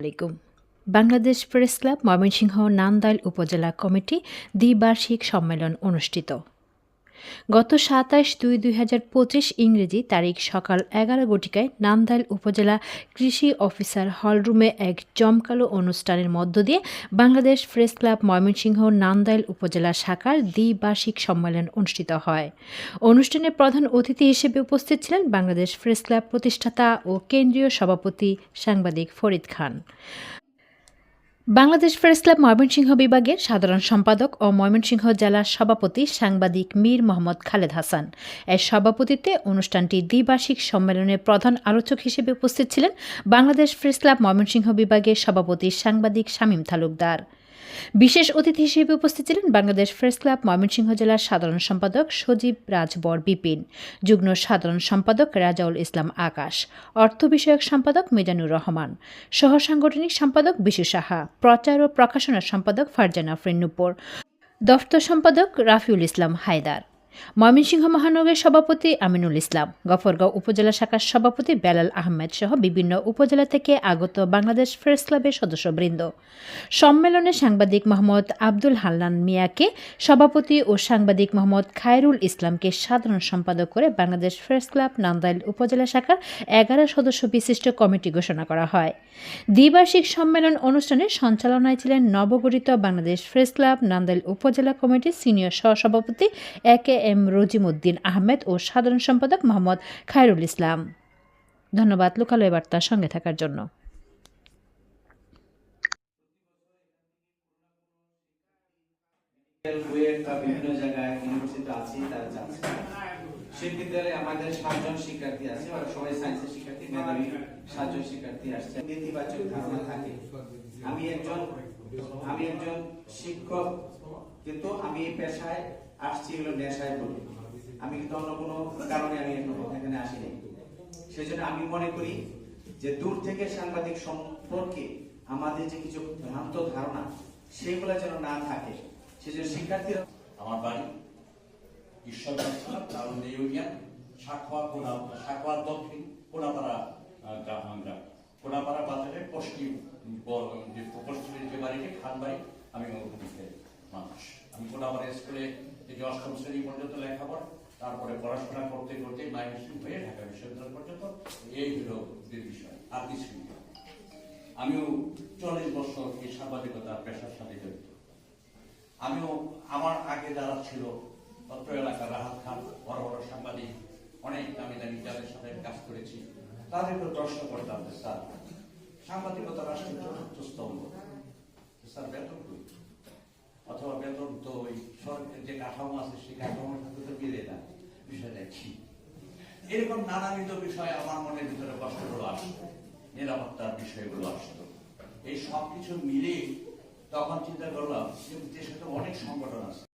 আলাইকুম। Bangladesh press club Mymensingh Nandail upazila committee দ্বিবার্ষিক সম্মেলন অনুষ্ঠিত। গত সাতাশ দুই দুই হাজার পঁচিশ ইংরেজি তারিখ সকাল এগারো ঘটিকায় নান্দাইল উপজেলা কৃষি অফিসার হলরুমে এক জমকালো অনুষ্ঠানের মধ্য দিয়ে বাংলাদেশ প্রেস ক্লাব ময়মনসিংহ নান্দাইল উপজেলা শাখার দ্বিবার্ষিক সম্মেলন অনুষ্ঠিত হয়। অনুষ্ঠানে প্রধান অতিথি হিসেবে উপস্থিত ছিলেন বাংলাদেশ প্রেস ক্লাব প্রতিষ্ঠাতা ও কেন্দ্রীয় সভাপতি সাংবাদিক ফরিদ খান। বাংলাদেশ প্রেস ক্লাব ময়মনসিংহ বিভাগের সাধারণ সম্পাদক ও ময়মনসিংহ জেলার সভাপতি সাংবাদিক মীর মোহাম্মদ খালেদ হাসান। এর সভাপতিত্বে অনুষ্ঠানটি দ্বিবার্ষিক সম্মেলনের প্রধান আলোচক হিসেবে উপস্থিত ছিলেন বাংলাদেশ প্রেস ক্লাব ময়মনসিংহ বিভাগের সভাপতি সাংবাদিক শামীম তালুকদার। বিশেষ অতিথি হিসেবে উপস্থিত ছিলেন বাংলাদেশ প্রেস ক্লাব, ময়মনসিংহ জেলার সাধারণ সম্পাদক সজীব রাজবর বিপিন, যুগ্ম সাধারণ সম্পাদক রাজাউল ইসলাম আকাশ, অর্থ বিষয়ক সম্পাদক মিজানুর রহমান সহ সাংগঠনিক সম্পাদক বিশু সাহা, প্রচার ও প্রকাশনা সম্পাদক ফারজানা ফ্রেন্নুপুর নুপুর দফতর সম্পাদক রাফিউল ইসলাম হায়দার। ময়মনসিংহ মহানগরের সভাপতি আমিনুল ইসলাম, গফরগাঁও উপজেলা শাখার সভাপতি বেলাল আহমেদ সহ বিভিন্ন উপজেলা থেকে আগত বাংলাদেশ প্রেস ক্লাবের সদস্যবৃন্দ। সম্মেলনে সাংবাদিক মোহাম্মদ আব্দুল হান্নান মিয়াকে সভাপতি ও সাংবাদিক মোহাম্মদ খায়রুল ইসলামকে সাধারণ সম্পাদক করে বাংলাদেশ প্রেস ক্লাব নান্দাইল উপজেলা শাখার এগারো সদস্য বিশিষ্ট কমিটি ঘোষণা করা হয়। দ্বিবার্ষিক সম্মেলন অনুষ্ঠানে সঞ্চালনায় ছিলেন নবগঠিত বাংলাদেশ প্রেস ক্লাব নান্দাইল উপজেলা কমিটির সিনিয়র সহসভাপতি এ কে এম রজিমউদ্দিন আহমেদ ও সাধারণ সম্পাদক মোহাম্মদ খায়রুল ইসলাম। ধন্যবাদ, লোকালয় বার্তার সঙ্গে থাকার জন্য। বা বিভিন্ন জায়গায় ইউনিভার্সিটি আছে, তারা যাচ্ছে সেই বিদ্যালয়ে আমাদের সাতজন শিক্ষার্থী আছে ওরা সবাই সায়েন্সের শিক্ষার্থী মেধাবী সাতজন শিক্ষার্থী আসছে। নেতিবাচক ধারণা থাকে। আমি একজন আমি একজন শিক্ষক, কিন্তু আমি এই পেশায় আসছি হলো নেশায় বলি। আমি কিন্তু অন্য কোনো কারণে আমি এখনও এখানে আসিনি। সেই জন্য আমি মনে করি যে দূর থেকে সাংবাদিক সম্পর্কে আমাদের যে কিছু ভ্রান্ত ধারণা, সেগুলো যেন না থাকে। সেজন্য শিক্ষার্থীরা, আমার বাড়ি ঈশ্বরগঞ্জ নারুন্দি ইউনিয়ন সাখোয়া কোনা সাখোয়া দক্ষিণ কোনাপাড়া গ্রাম কোনাপাড়া বাজারে পশ্চিম পশ্চিমের যে বাড়িটি, খান বাড়ি, আমি ওদিকে মানুষ। আমি কোনাপাড়া স্কুলে থেকে অষ্টম শ্রেণি পর্যন্ত লেখাপড়া, তারপরে পড়াশোনা করতে করতে মাইনস্ট্রিম হয়ে ঢাকা বিশ্ববিদ্যালয় পর্যন্ত, এই হলো বিষয় আর কিছুই না। আমিও চল্লিশ বছর এই সাংবাদিকতার পেশার সাথে জড়িত। আমিও আমার আগে যারা ছিল অত্র এলাকার রাহাত খান, বড় বড় সাংবাদিক, অনেক দামি দামি যাদের সাথে কাজ করেছি তাদেরকে প্রশ্ন করতাম যে স্যার, সাংবাদিকতা রাষ্ট্রের চতুর্থ স্তম্ভ। স্যার, বেতন কই? অথবা বেতন তো ওই সরকারের যে কাঠামো আছে, সেই কাঠামোর সাথে তো মিলে না, বিষয়টা কি? এরকম নানাবিধ বিষয় আমার মনের ভিতরে কষ্টগুলো আসতো নিরাপত্তার বিষয়গুলো আসতো। এই সব কিছু মিলে তখন চিন্তা করলাম যে দেশে তো অনেক সংগঠন আছে।